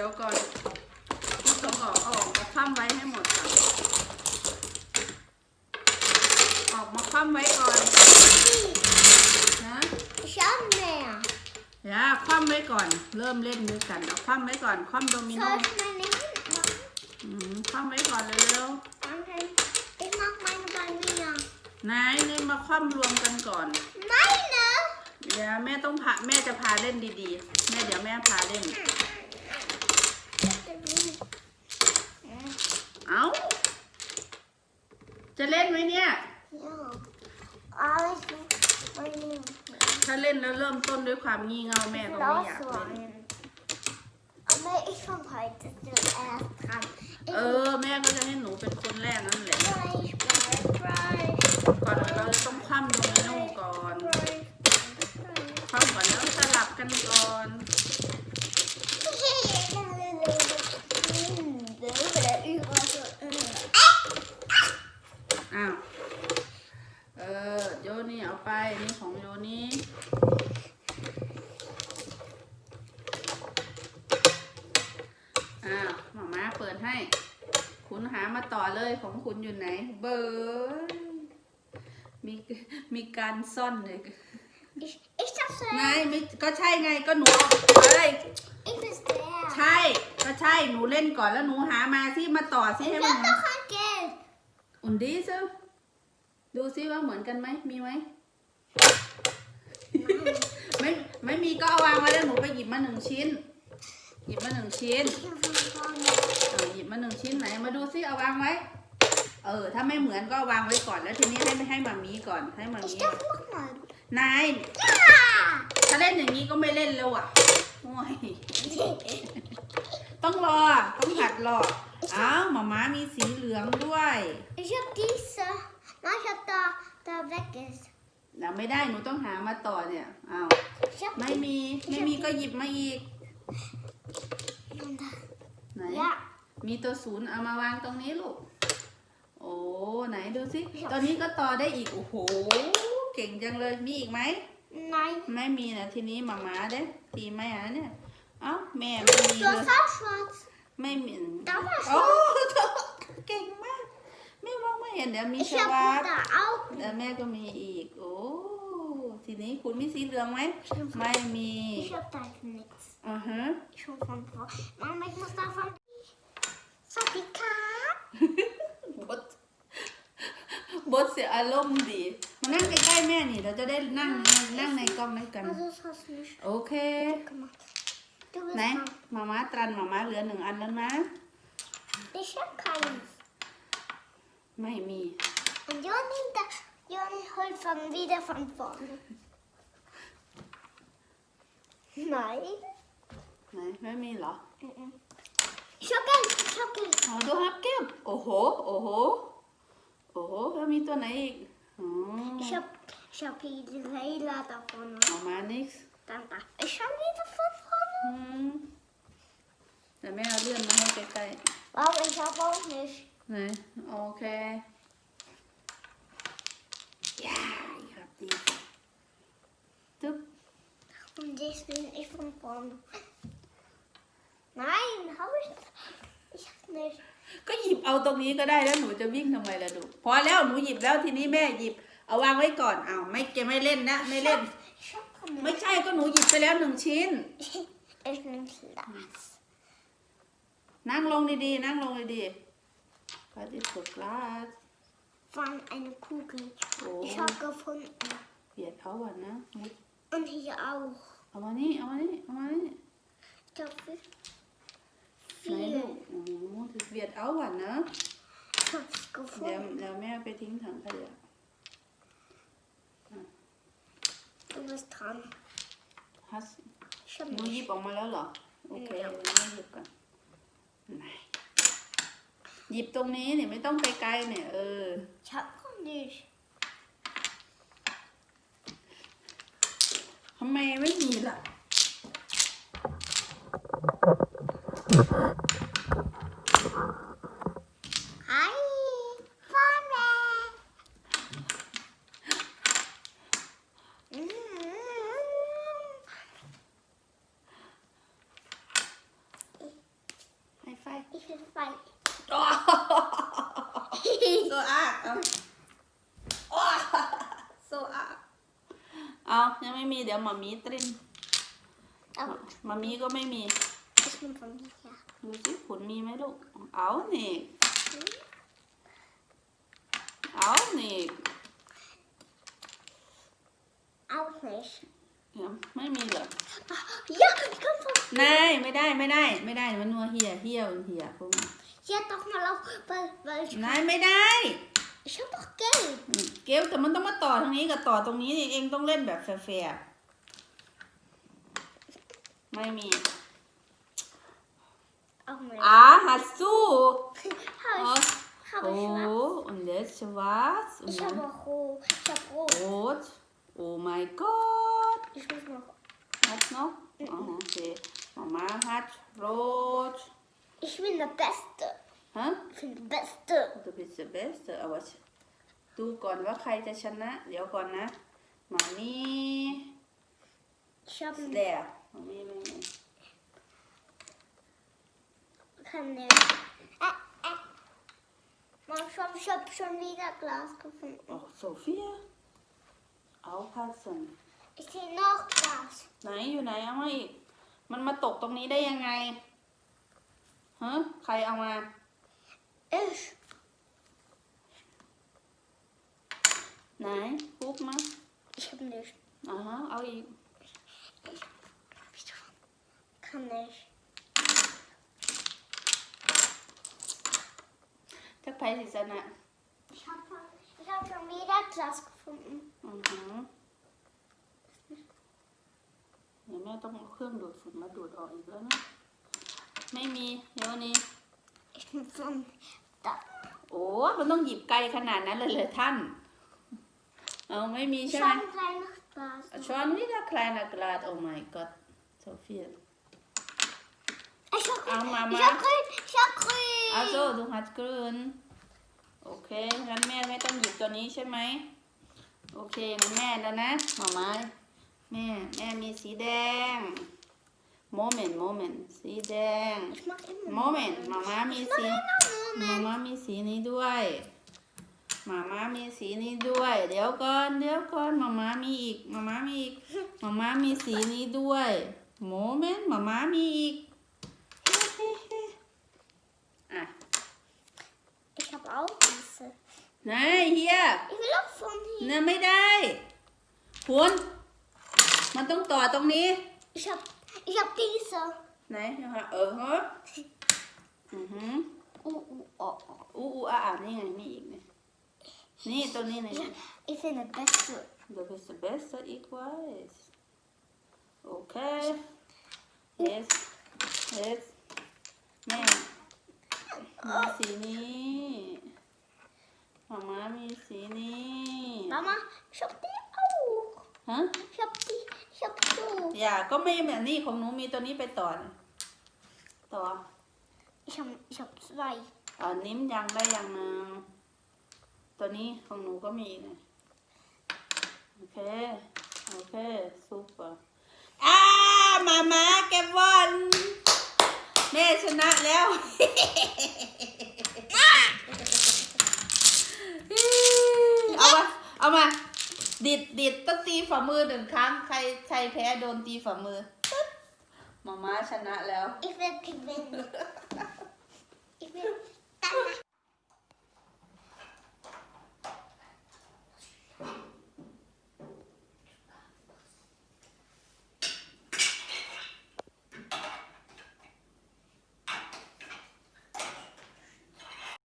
ดี๋ยวก่อนต้องออกเอาออกมาคว่ำไว้ให้หมดก่อนออกมาคว่ำไว้ก่อนนะ Schau mehr. อย่าคว่ำไว้ก่อน เริ่มเล่นด้วยกันเอาคว่ำไว้ก่อนคว่ำโดมิโน Soll ich meine Hand machen? อืมคว่ำไว้ก่อนเร็ว Danke. Ich mach meine bei mir. ๆนายนี่มาคว่ำรวมกันก่อน Meine? เดี๋ยวแม่ต้องพาแม่จะพาเล่นดีๆ แม่เดี๋ยวแม่พาเล่น เอ้า จะเล่นไหมเนี่ย Ja. Alles bei mir. ถ้าเล่นแล้วเริ่มต้นด้วยความงี่เง่าแม่ก็ไม่อยากเล่น Auswählen. Aber ich fange heute zuerst dran. เออ แม่ก็จะให้หนูเป็นคนแรกนั่นแหละ Preis, Preis, Preis, ก่อนเราจะต้องคว่ำโดมิโนก่อน Preis, คว่ำก่อนแล้วสลับกันก่อน อ้าว เออ โยนี่เอาไป นี่ของโยนี่อ้าวหมาม้าเปิดให้คุณหามาต่อเลยของคุณอยู่ไหน เบอร์มีมีการซ่อนเลย Ich, ich dachte, ไงไม่ก็ใช่ไงก็หนูเอาเอ้ย ich bin der. ใช่ ก็ใช่หนูเล่นก่อนแล้วหนูหามาที่มาต่อซิ Ich ให้มัน hab doch ein Geld. อุ่นดีซิดูซิว่าเหมือนกันไหมมีไหม ไม่ไม่มีก็เอาวางไว้แล้วหนูไปหยิบมาหนึ่งชิ้น หยิบมาหนึ่งชิ้น Ich hab von vorne. เออหยิบมาหนึ่งชิ้นไหนมาดูซิเอาวางไว้ เออ ถ้าไม่เหมือนก็เอาวางไว้ก่อนแล้วทีนี้ให้ให้มามีก่อนให้มามี Ich darf noch mal. นาย Ja! ถ้าเล่นอย่างนี้ก็ไม่เล่นแล้วอะโอ้ยต้องรอ ต้องหัดรอ อ้าวหมาม้ามีสีเหลืองด้วย Ich hab diese. Nein, ich hab da, da weg ist. เดี๋ยวไม่ได้หนูต้องหามาต่อเนี่ยอ้าว Ich hab ไม่มีไม่มีก็หยิบมาอีก Und da. ไหน Ja. มีตัวศูนย์เอามาวางตรงนี้ลูก โอ้ไหนดูสิตอนนี้ก็ต่อได้อีกโอ้โหเก่งจังเลยมีอีกไหม Nein. ไม่มีนะทีนี้หมาม้าเด้ตีไหมอะเนี่ยเอ้าแม่ไม่มี Du เลย hast auch schwarz. ไม่มี Da war โอ้ schwarz. เก่งมากแม่มอง ไม่เห็นเดี๋ยวมี Ich ช hab วาด da auch. เดี๋ยวแม่ก็มีอีก โอ้ ทีนี้คุณมีสีเหลืองไหม ไม่มี Ich hab da nichts. อือฮะ Schon von vor. Mama, ich muss davon. Zertifikat. บดบดเสียอารมณ์ดี มานั่งใกล้ๆแม่นี่ เราจะได้นั่งนั่งในกล้องด้วยกัน Also, das hast du nicht โอเค gemacht. Du bist ไหน dran. มาม่าตรันมาม่าเหลือหนึ่งอันแล้วนะ Ich hab keins. ไม่มี Und Joni, da, Joni holt von wieder von vorne. Nein. ไหนไม่มีเหรอ Mhm. Ich hab Geld, ich hab Geld. อ๋อดูฮับเก็บโอ้โห โอ้โห โอ้โหแล้วมีตัวไหนอีกอ๋อ Ich hab, ich hab hier die Leila davon. มาม่า nix Dann darf ich schon wieder von vorne. อืมแต่แม่เอาเลื่อนมาให้ใกล้ Aber ich hab auch nicht. ๆไหนโอเคย่า ich hab die ตึ๊บ Und jetzt bin ich von vorne. Nein, hab ich nicht. Ich hab nicht. ก็หยิบเอาตรงนี้ก็ได้แล้วหนูจะวิ่งทำไมล่ะดูพอแล้วหนูหยิบแล้วทีนี้แม่หยิบ เอาวางไว้ก่อนอ้าวไม่แกไม่เล่นนะ ไม่เล่น Ich hab keine. ไม่ใช่ก็หนูหยิบไปแล้วหนึ่งชิ้น Ich nehm Glas. นั่งลงดีๆ นั่งลงดีๆ ก็จะฝึกลาด Von einer Kugel. Oh. Ich hab gefunden. เบียดเอาอะนะมุด Und hier auch. เอามานี่เอามานี่เอามานี่ Ich hab viel. ไหนลูกโอ้โหถึงเบียดเอาอะนะ Ich hab's เดี๋ยว gefunden. เดี๋ยวแม่ไปทิ้งถังขยะ Du bist dran. ฮัส Ich hab หนูหยิบออกมาแล้วเหรอโอเคอืมเดี๋ยวแม่หยิบก่อนไหนหยิบตรงนี้เนี่ยไม่ต้องไกลๆเนี่ย เออ Ich hab noch nicht. ทำไมไม่มีล่ะ Hi. Vorne. Mm. Ich will zwei. โซ อาเอาโอ้โซอาเอายังไม่มีเดี๋ยวหมามีตริน Oh, หมามีก็ไม่มี ich bin von hier. ดูสิขุนมีไหมลูก เอานี่เอานี่ Auch nicht. เดี๋ยวไม่มีเหรอ Ja, ich komm von นายไม่ได้ไม่ได้ ไม่ได้มันนัวเฮียเฮียมันเฮียพวกนี้ hier doch mal auf, weil, weil ich, นายไม่ได้ ich hab doch Geld. อืมเกลแต่มันต้องมาต่อทางนี้กับต่อตรงนี้นี่เองต้องเล่นแบบแฟร์ๆไม่มี Auch nicht. อ่าฮัตซู Hab อ๋อ ich, hab โอ้ ich schwarz. und jetzt schwarz und Ich dann habe rot. Ich hab rot. rot oh mein Gott Ich muss noch. hat noch oh, okay Mama hat rot Ich bin der Beste. Hä Ich bin der Beste. du bist der Beste aber ดูก่อนว่าใครจะชนะ เดี๋ยวก่อนนะมามี Ich hab แหละมามีไม่มี kann nicht. Äh, äh. Mom, schon, ich hab schon wieder Glas gefunden. oh Sophia aufpassen Ich sehe noch Glas. ไหนอยู่ไหนเอามาอีก มันมาตกตรงนี้ได้ยังไงฮะใครเอามา Ich. ไหนปุ๊บมา Ich hab nicht. อ่าฮะเอาอีก Kann nicht. ถ้าใครสิชนะ Ich hab, schon- ich hab schon wieder Glas gefunden. อือหือเดี๋ยวแม่ต้อง เอาเครื่องดูดฝุ่นมาดูดออกอีกแล้วนะไม่มีเดี๋ยวนี้ Ich bin von da. โอ้มันต้องหยิบไกลขนาดนั้นเลยเลยท่าน เอาไม่มีใช่ไหม Schon ein kleines Glas. Schon wieder kleiner Glas. Oh mein Gott. So viel. Ich hab grün. Ah, Mama. Ich hab grün. Ich hab grün. Also, du hast grün. โอเคงั้นแม่ไม่ต้องหยิบตัวนี้ใช่ไหม โอเคงั้นแม่แล้วนะหมาไม้แม่ แม่มีสีแดง Moment Moment สีแดง Ich mach immer. Moment หมาม้ามี Ich สี mach immer หมา Moment. ม้ามีสีนี้ด้วยหมาม้ามีสีนี้ด้วย เดี๋ยวก่อนเดี๋ยวก่อนหมาม้ามีอีกหมาม้ามีอีกหมาม้ามีสีนี้ด้วยโมเมนต์หมาม้ามีอีกอะ Ich hab auch diese. ไหนเฮีย Ich will auch von hier. เนี่ยไม่ได้คุณมันต้องต่อตรงนี้ Ich hab, ich hab diese. ไหนนะคะเออฮะอือหือ Uh, uh, oh, oh. อู้อู้อะอะนี่ไงนี่อีกเนี่ยนี่ตัวนี้เนี่ย Ich bin der Beste. Du bist der Beste, ich weiß. Okay. Jetzt. Jetzt. แม่มีสีนี้มาม่ามีสีนี้ Mama, ich hab die auch. ฮะ Ich hab die, ich hab so. อย่าก็ไม่แบบนี้ของหนูมีตัวนี้ไปต่อนะต่อ Ich hab, ich hab zwei. อ่านิ้มยังได้อย่างหนึ่งตัวนี้ของหนูก็มีอีกนะโอเค โอเคซุปเปอร์อ่ามาม่าเก็บบอลแม่ชนะแล้ว เอามา เอามา ดิดดิดต้องตีฝ่ามือหนึ่งครั้ง ใครใครแพ้โดนตีฝ่ามือปึ๊บมาม่าชนะแล้ว Ich will gewinnen.